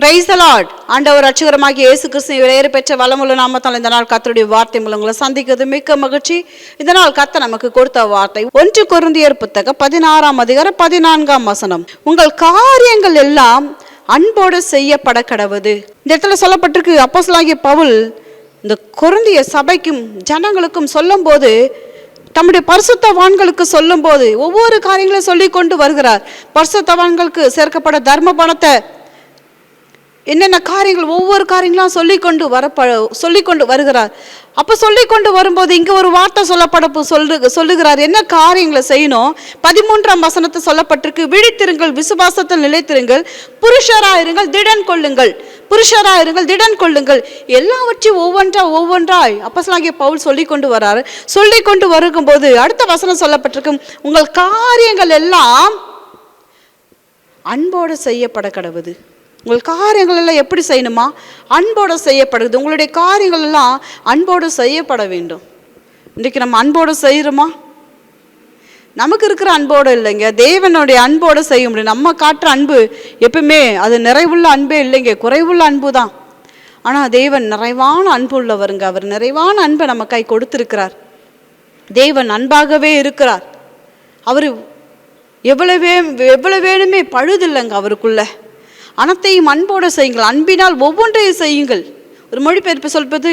Price Lord ஆண்டவர் ரட்சகரமாகிய இயேசு கிறிஸ்து விலையேறு பெற்ற வளமுள்ள நாமத்தால் இந்த நாள் கத்தருடைய வார்த்தை மூலங்களை சந்திக்கிறது. மிக்க மகிழ்ச்சி. இந்த நாள் கத்த நமக்கு கொடுத்த வார்த்தை ஒன்று குருந்தியர் புத்தகம் பதினாறாம் அதிகாரம் பதினான்காம் வசனம். உங்கள் காரியங்கள் எல்லாம் அன்போடு செய்யப்பட கடவுது. இந்த இடத்துல சொல்லப்பட்டிருக்கு அப்போசலாகிய பவுல் இந்த குருந்திய சபைக்கும் ஜனங்களுக்கும் சொல்லும்போது தம்முடைய பரிசுத்தவான்களுக்கு சொல்லும்போது ஒவ்வொரு காரியங்களும் சொல்லி கொண்டு வருகிறார். பரிசுத்தவான்களுக்கு சேர்க்கப்பட தர்ம பணத்தை என்னென்ன காரியங்கள் ஒவ்வொரு காரியங்களும் சொல்லிக்கொண்டு வரப்ப சொல்லிக்கொண்டு வருகிறார். அப்போ சொல்லிக்கொண்டு வரும்போது இங்கே ஒரு வார்த்தை சொல்லப்பட சொல்லு சொல்லுகிறார். என்ன காரியங்களை செய்யணும்? பதிமூன்றாம் வசனத்தை சொல்லப்பட்டிருக்கு விழித்திருங்கள் விசுவாசத்தில் நிலைத்திருங்கள் புருஷராயிருங்கள் திடன் கொள்ளுங்கள் புருஷராயிருங்கள் திடன் கொள்ளுங்கள். எல்லாவற்றையும் ஒவ்வொன்றா ஒவ்வொன்றாய் அப்போஸ்தலனாகிய பவுல் சொல்லி கொண்டு வராரு. சொல்லி கொண்டு வருகும்போது அடுத்த வசனம் சொல்லப்பட்டிருக்கும் உங்கள் காரியங்கள் எல்லாம் அன்போடு செய்யப்பட கடவுது உங்கள் காரியங்கள் எல்லாம் எப்படி செய்யணுமா? அன்போடு செய்யப்படுது உங்களுடைய காரியங்கள் எல்லாம் அன்போடு செய்யப்பட வேண்டும். இன்றைக்கு நம்ம அன்போடு செய்கிறோமா? நமக்கு இருக்கிற அன்போடு இல்லைங்க. தேவனுடைய அன்போடு செய்ய முடியும். நம்ம காட்டுற அன்பு எப்பவுமே அது நிறைவுள்ள அன்பே இல்லைங்க. குறைவுள்ள அன்பு தான். ஆனால் தேவன் நிறைவான அன்பு உள்ளவருங்க. அவர் நிறைவான அன்பை நம்ம கை கொடுத்துருக்கிறார். தேவன் அன்பாகவே இருக்கிறார். அவர் எவ்வளவே எவ்வளவு வேணுமே பழுதில்லைங்க அவருக்குள்ள. அனைத்தையும் அன்போடு செய்யுங்கள். அன்பினால் ஒவ்வொன்றையும் செய்யுங்கள். ஒரு மொழிபெயர்ப்பு சொல்வது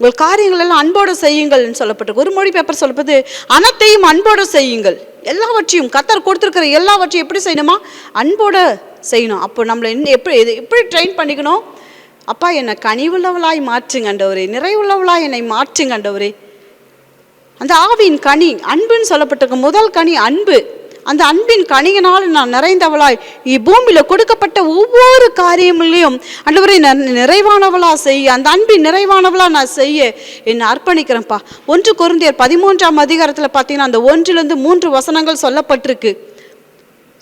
உங்கள் காரியங்கள் எல்லாம் அன்போடு செய்யுங்கள்னு சொல்லப்பட்டிருக்கு. ஒரு மொழிபெயர்ப்பு சொல்வது அனைத்தையும் அன்போடு செய்யுங்கள். எல்லாவற்றையும் கத்தர் கொடுத்துருக்கிற எல்லாவற்றையும் எப்படி செய்யணுமா? அன்போடு செய்யணும். அப்போ நம்மளை இன்னும் எப்படி இது எப்படி ட்ரெயின் பண்ணிக்கணும்? அப்பா என்னை கனிவுள்ளவளாய் மாற்றுங்க ஆண்டவரே நிறைவுள்ளவளாய் என்னை மாற்றுங்கண்டவரே அந்த ஆவியின் கனி அன்புன்னு சொல்லப்பட்டிருக்க. முதல் கனி அன்பு. அந்த அன்பின் கனியினால் நான் நிறைந்தவளாய். இப்பூமியில் கொடுக்கப்பட்ட ஒவ்வொரு காரியங்களையும் அன்றுவரை நான் நிறைவானவளாக செய்ய அந்த அன்பின் நிறைவானவளாக நான் செய்ய. என்னை அர்ப்பணிக்கிறேன்ப்பா. ஒன்று குருந்தியர் பதிமூன்றாம் அதிகாரத்தில் பார்த்தீங்கன்னா அந்த ஒன்றிலிருந்து மூன்று வசனங்கள் சொல்லப்பட்டிருக்கு.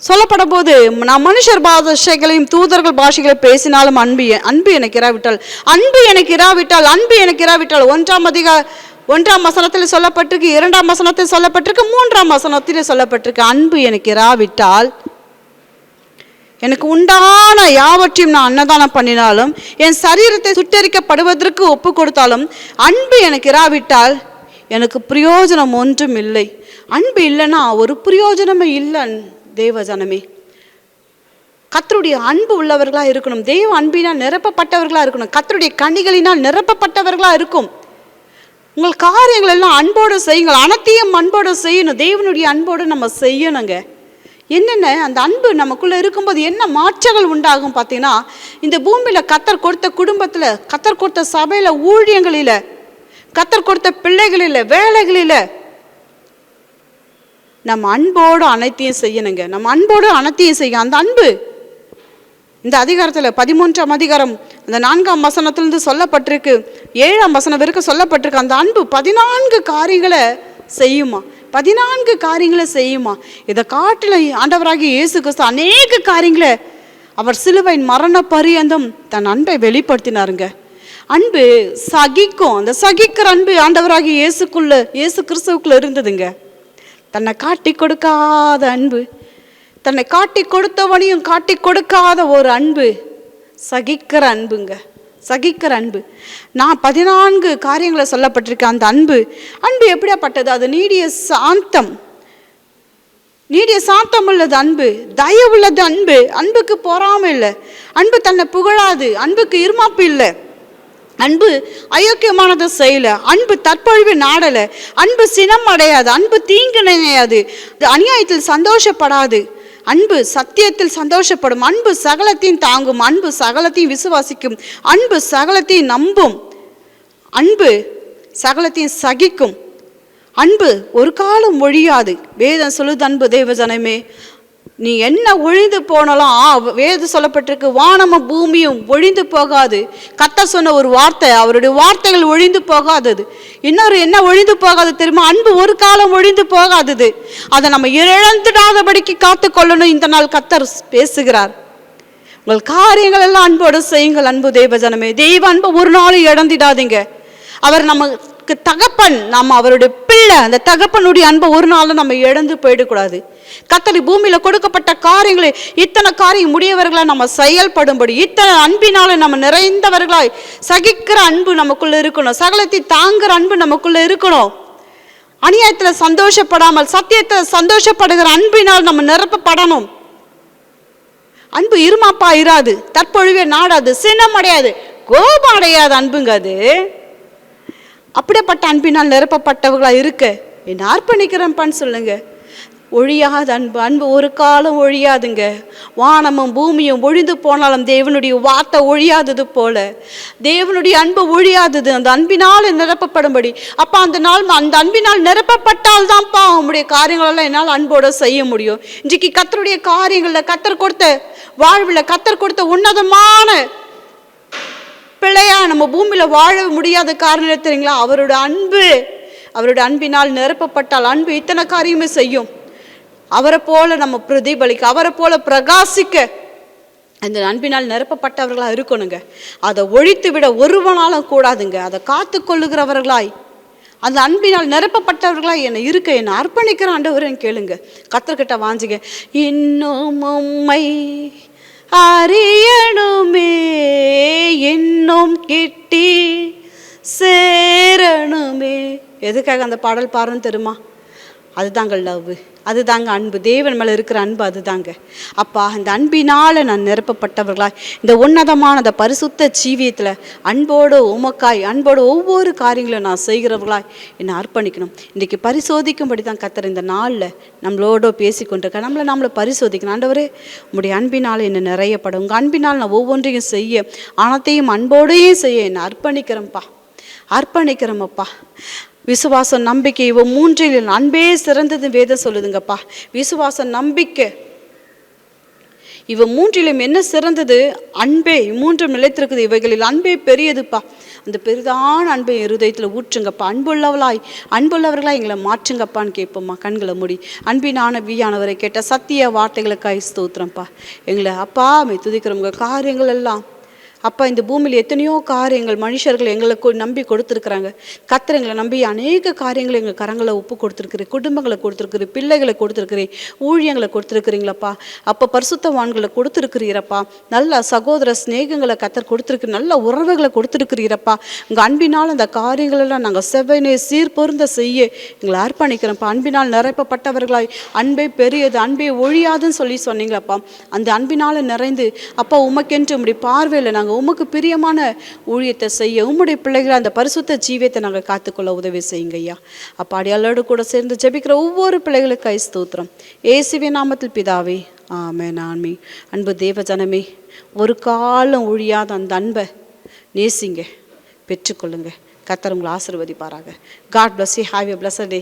சொல்லப்படும் போது நான் மனுஷர் பாஷைகளையும் தூதர்கள் பாஷைகளை பேசினாலும் அன்பு அன்பு எனக்கு இராவிட்டால் அன்பு எனக்கு இராவிட்டால் அன்பு எனக்கு இராவிட்டால் ஒன்றாம் அதிகாரம் ஒன்றாம் வசனத்தில் சொல்லப்பட்டிருக்கு இரண்டாம் வசனத்தில் சொல்லப்பட்டிருக்கு மூன்றாம் வசனத்தில் சொல்லப்பட்டிருக்கு. அன்பு எனக்கு இராவிட்டால் எனக்கு உண்டான யாவற்றையும் நான் அன்னதானம் பண்ணினாலும் என் சரீரத்தை சுட்டரிக்கப்படுவதற்கு ஒப்பு கொடுத்தாலும் அன்பு எனக்கு இராவிட்டால் எனக்கு பிரயோஜனம் ஒன்றும் இல்லை. அன்பு இல்லைன்னா ஒரு பிரயோஜனமே இல்லை தேவஜனமே. கத்தருடைய அன்பு உள்ளவர்களாக இருக்கணும். தெய்வ அன்பினால் நிரப்பப்பட்டவர்களாக இருக்கணும். கத்தருடைய கனிகளினால் நிரப்பப்பட்டவர்களாக இருக்கும். உங்கள் காரியங்கள் எல்லாம் அன்போடு செய்யுங்கள். அனைத்தையும் அன்போடு செய்யணும். தேவனுடைய அன்போடு நம்ம செய்யணுங்க. என்னென்ன? அந்த அன்பு நமக்குள்ளே இருக்கும்போது என்ன மாற்றங்கள் உண்டாகும் பார்த்தீங்கன்னா இந்த பூமியில் கத்தர் கொடுத்த குடும்பத்தில் கத்தர் கொடுத்த சபையில் ஊழியங்களில் கத்தர் கொடுத்த பிள்ளைகளில் வேலைகளில் நம்ம அன்போடு அனைத்தையும் செய்யணுங்க. நம்ம அன்போடு அனைத்தையும் செய்யும் அந்த அன்பு இந்த அதிகாரத்தில் பதிமூன்றாம் அதிகாரம் அந்த நான்காம் வசனத்திலிருந்து சொல்லப்பட்டிருக்கு ஏழாம் வசனம் வரைக்கும் சொல்லப்பட்டிருக்கு அந்த அன்பு பதினான்கு காரியங்களை செய்யுமா? பதினான்கு காரியங்களை செய்யுமா? இதை காட்டில் ஆண்டவராகி இயேசு கிறிஸ்து அநேக காரியங்களை அவர் சிலுவையின் மரண பரியந்தம் தன் அன்பை வெளிப்படுத்தினாருங்க. அன்பு சகிக்கும் அந்த சகிக்கிற அன்பு ஆண்டவராகி இயேசுக்குள்ள இயேசு கிறிஸ்துவுக்குள்ள இருந்ததுங்க. தன்னை காட்டி கொடுக்காத அன்பு தன்னை காட்டி கொடுத்தவனையும் காட்டி கொடுக்காத ஒரு அன்பு சகிக்கிற அன்புங்க. சகிக்கிற அன்பு. நான் பதினான்கு காரியங்களை சொல்லப்பட்டிருக்கேன் அந்த அன்பு அன்பு எப்படியாப்பட்டது? அது நீடிய சாந்தம். நீடிய சாந்தம் உள்ளது அன்பு. தயவுள்ளது அன்பு. அன்புக்கு பொறாமை இல்லை. அன்பு தன்னை புகழாது. அன்புக்கு இருமாப்பு இல்லை. அன்பு அயோக்கியமானதை செய்யல. அன்பு தற்பொழிவு நாடலை. அன்பு சினம் அடையாது. அன்பு தீங்கு நினையாது அநியாயத்தில் சந்தோஷப்படாது. அன்பு சத்தியத்தில் சந்தோஷப்படும் அன்பு சகலத்தையும் தாங்கும் அன்பு சகலத்தையும் விசுவாசிக்கும் அன்பு சகலத்தையும் நம்பும் அன்பு சகலத்தையும் சகிக்கும் அன்பு ஒரு காலம் ஒழியாது. வேதம் சொல்லுது அன்பு தேவஜனமே நீ என்ன ஒழிந்து போனாலும் ஆ, சொல்லப்பட்டிருக்கு வானமும் பூமியும் ஒழிந்து போகாது. கத்த சொன்ன ஒரு வார்த்தை அவருடைய வார்த்தைகள் ஒழிந்து போகாதது. இன்னொரு என்ன ஒழிந்து போகாது தெரியுமா? அன்பு ஒரு காலம் ஒழிந்து போகாதது. அதை நம்ம இழந்துடாதபடிக்கு காத்து கொள்ளணும். இந்த நாள் கத்தர் பேசுகிறார். உங்கள் காரியங்கள் எல்லாம் அன்போடு செய்யுங்கள். அன்பு தேவஜனமே தெய்வ அன்பு ஒரு நாளும் இழந்துடாதீங்க. அவர் நமக்கு தகப்பன் நம்ம அவருடைய பிள்ளை அந்த தகப்பனுடைய அன்பை ஒரு நாளும் நம்ம இழந்து போயிடக்கூடாது. கத்தரி பூமியில கொடுக்கப்பட்ட காரியங்களை இத்தனை காரியம் முடியவர்களாக நம்ம செயல்படும்படி இத்தனை அன்பினால நம்ம நிறைந்தவர்களாய் சகிக்கிற அன்பு நமக்குள்ள இருக்கணும். சகலத்தை தாங்குற அன்பு நமக்குள்ள இருக்கணும். அநியாயத்துல சந்தோஷப்படாமல் சத்தியத்தை சந்தோஷப்படுகிற அன்பினால் நம்ம நிரப்பப்படணும். அன்பு இருமாப்பா இராது தற்பொழுவே நாடாது சினம் அடையாது கோபம் அடையாது அன்புங்க அது. அப்படிப்பட்ட அன்பினால் நிரப்பப்பட்டவர்களா இருக்க என்ன அர்ப்பணிக்கிறேன்ப்பான்னு சொல்லுங்க. ஒழியாத அன்பு. அன்பு ஒரு காலம் ஒழியாதுங்க. வானமும் பூமியும் ஒழிந்து போனாலும் தேவனுடைய வார்த்தை ஒழியாதது போல. தேவனுடைய அன்பு ஒழியாதது. அந்த அன்பினால் நிரப்பப்படும்படி. அப்போ அந்த நாள் அந்த அன்பினால் நிரப்பப்பட்டால் தான்ப்பா அவனுடைய காரியங்களெல்லாம் என்னால் அன்போட செய்ய முடியும். இன்றைக்கு கத்தருடைய காரியங்களில் கத்தர் கொடுத்த வாழ்வில் கத்தர் கொடுத்த உன்னதமான பிள்ளையா நம்ம பூமியில் வாழ முடியாத காரணம் தெரியுங்களா? அவரோட அன்பு. அவருடைய அன்பினால் நிரப்பப்பட்டால் அன்பு இத்தனை காரியமே செய்யும். அவரை போல நம்ம பிரதிபலிக்க அவரை போல பிரகாசிக்க. அந்த அன்பினால் நிரப்பப்பட்டவர்களாக இருக்கணுங்க. அதை ஒழித்து விட ஒருவனாலும் கூடாதுங்க. அதை காத்து கொள்ளுகிறவர்களாய். அந்த அன்பினால் நிரப்பப்பட்டவர்களாய் என்னை இருக்க என்னை அர்ப்பணிக்கிற ஆண்டவரன் கேளுங்க. கத்தர்கிட்ட வாஞ்சிங்க. இன்னும் உம்மை அறியணுமே. இன்னும் கிட்டி சேரணுமே. எதுக்காக அந்த பாடல் பாருன்னு தெரியுமா? அதுதாங்க லவ் அதுதாங்க அன்பு. தேவன் மேலே இருக்கிற அன்பு அதுதாங்க. அப்பா அந்த அன்பினால் நான் நிரப்பப்பட்டவர்களாய். இந்த உன்னதமான அந்த பரிசுத்த ஜீவியத்தில் அன்போடு உமக்காய் அன்போடு ஒவ்வொரு காரியங்களும் நான் செய்கிறவர்களாய் என்னை அர்ப்பணிக்கணும். இன்றைக்கி பரிசோதிக்கும்படி தான் கத்துற இந்த நாளில் நம்மளோட பேசி கொண்டிருக்க நம்மளை நம்மளை பரிசோதிக்கணும். ஆண்டவரே உங்களுடைய அன்பினால் என்னை நிறையப்படும். உங்கள் அன்பினால் நான் ஒவ்வொன்றையும் செய்ய அனைத்தையும் அன்போடையும் செய்ய என்னை அர்ப்பணிக்கிறேன்ப்பா. அர்ப்பணிக்கிறோமப்பா விசுவாசம் நம்பிக்கை இவ மூன்றில் அன்பே சிறந்தது வேதம் சொல்லுதுங்கப்பா. விசுவாசம் நம்பிக்கை. இவ மூன்றிலும் என்ன சிறந்தது? அன்பே. மூன்றும் நிலைத்திருக்குது. இவைகளில் அன்பே பெரியதுப்பா. அந்த பெரிதான அன்பை இருதயத்தில் ஊற்றுங்கப்பா. அன்புள்ளவளாய் அன்புள்ளவர்களாய் எங்களை மாற்றுங்கப்பான்னு கேட்போம்மா கண்களை மூடி. அன்பினான வியானவரை கேட்ட சத்திய வார்த்தைகளுக்காய் ஸ்தோத்திரம்ப்பா. எங்களை அப்பா மை துதிக்கிறவங்க காரியங்கள் எல்லாம் அப்பா இந்த பூமியில் எத்தனையோ காரியங்கள் மனுஷர்கள் எங்களை நம்பி கொடுத்துருக்குறாங்க. கத்தர் எங்களை நம்பி அநேக காரியங்களை எங்கள் கரங்களை ஒப்பு கொடுத்துருக்குறேன் குடும்பங்களை கொடுத்துருக்குறேன் பிள்ளைகளை கொடுத்துருக்குறேன் ஊழியங்களை கொடுத்துருக்குறீங்களப்பா. அப்போ பரிசுத்தவான்களை கொடுத்துருக்குறீரப்பா. நல்ல சகோதர சிநேகங்களை கத்தர் கொடுத்துருக்கு நல்ல உறவுகளை கொடுத்துருக்குறீரப்பா. உங்கள் அன்பினால் அந்த காரியங்களெல்லாம் நாங்கள் செவ்வனே சீர்பொருந்த செய்ய எங்களை அர்ப்பணிக்கிறோம்ப்பா. அன்பினால் நிரப்பப்பட்டவர்களாய் அன்பே பெரியது அன்பே ஒழியாதுன்னு சொல்லி சொன்னீங்களப்பா. அந்த அன்பினால் நிறைந்து அப்பா உமக்கென்று உங்களுடைய பார்வையில் நாங்கள் உமக்கு பிரியமான ஊழியத்தை செய்ய உம்முடைய பிள்ளைகளை அந்த பரிசுத்த ஜீவியத்தை நாங்கள் காத்துக்கொள்ள உதவி செய்யுங்க ஐயா. அப்பா அடியாளோடு கூட சேர்ந்து ஜெபிக்கிற ஒவ்வொரு பிள்ளைகளுக்கு கை ஸ்தோத்திரம். ஏசுவே நாமத்தில் பிதாவே ஆமே நான்மே அன்பு தேவ ஜனமே ஒரு காலம் ஒழியாத அந்த அன்பை நேசிங்க பெற்றுக்கொள்ளுங்க. கத்தர் உங்களை ஆசீர்வதிப்பாராக. God bless you have a bless day